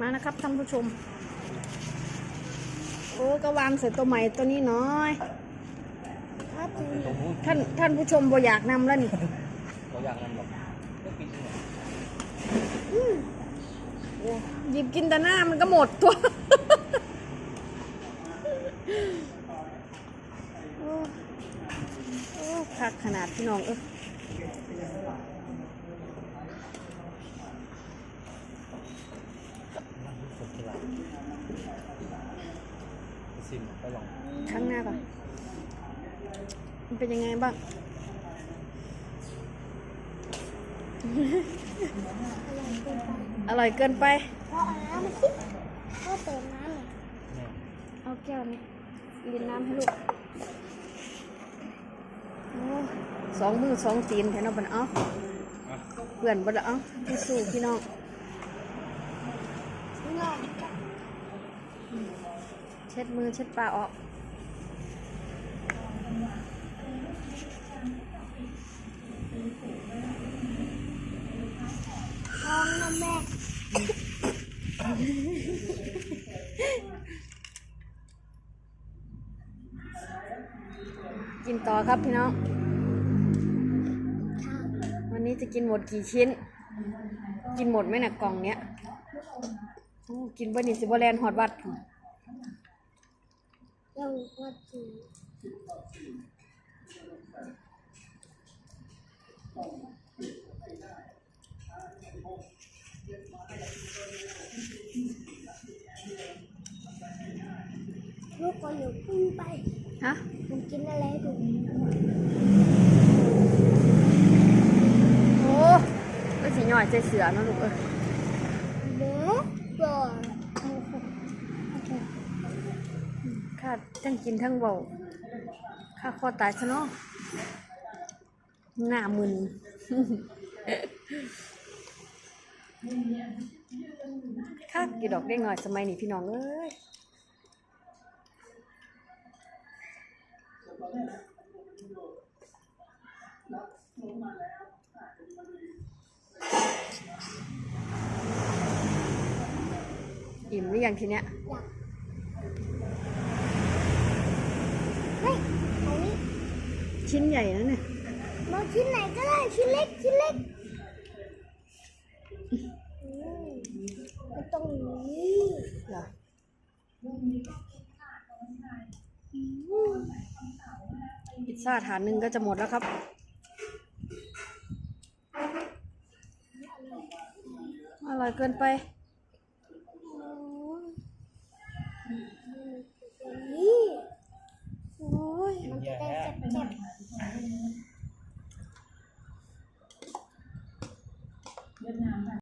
มานะครับท่านผู้ชม โอ้ก็วางใส่ตัวใหม่ตัวนี้น้อยถ้าจริงตรงนู้นท่านท่านผู้ชมบ่อยากนำแล้วนี่ตัวอย่างนั้นหรอกไม่ปิดที่ไหนโอ้หยิบกินแต่หน้ามันก็หมดตัวโอ้โอ้คักขนาดพี่น้องเออ สุดที่ละ ซิมไปลองข้างหน้าก่อนมันเป็นยังไงบ้างอร่อยเกินไปเพราะเอาน้ำมาสิเพราะเติมน้ำเนี่ยแม่เอาแก้วนี้ลินน้ำให้ลูกโอ้สองมือสองตีนแทนเอาบันเอาอะเพื่อนบันเอาที่สู้พี่น้อง นอก เช็ดมือเช็ดปากออก ท้องนะแม่กินต่อครับพี่น้องค่ะวันนี้จะกินหมดกี่ชิ้น กินหมดไหมนะกล่องเนี้ยโอ้กินเบอร์นี่สิบแลนฮอดวัด พุ่นเราก็จีลูกก็อยู่พึ่งไปฮะผมกินอ ข้าทั้งกินทั้งเบาข้าคอตายซะเนาะหน้ามึนข้ากี่ดอกได้หน่อยสมัยนี้พี่น้องเอ้ยอิ่มหรือยังทีเนี้ย อยากเฮ้ยอันนี้ชิ้นใหญ่นะเนี่ยมาชิ้นไหนก็ได้ชิ้นเล็กชิ้นเล็กอืมไม่ต้องนี้เหรออืมพิซซ่าถาดหนึ่งก็จะหมดแล้วครับอร่อยเกินไป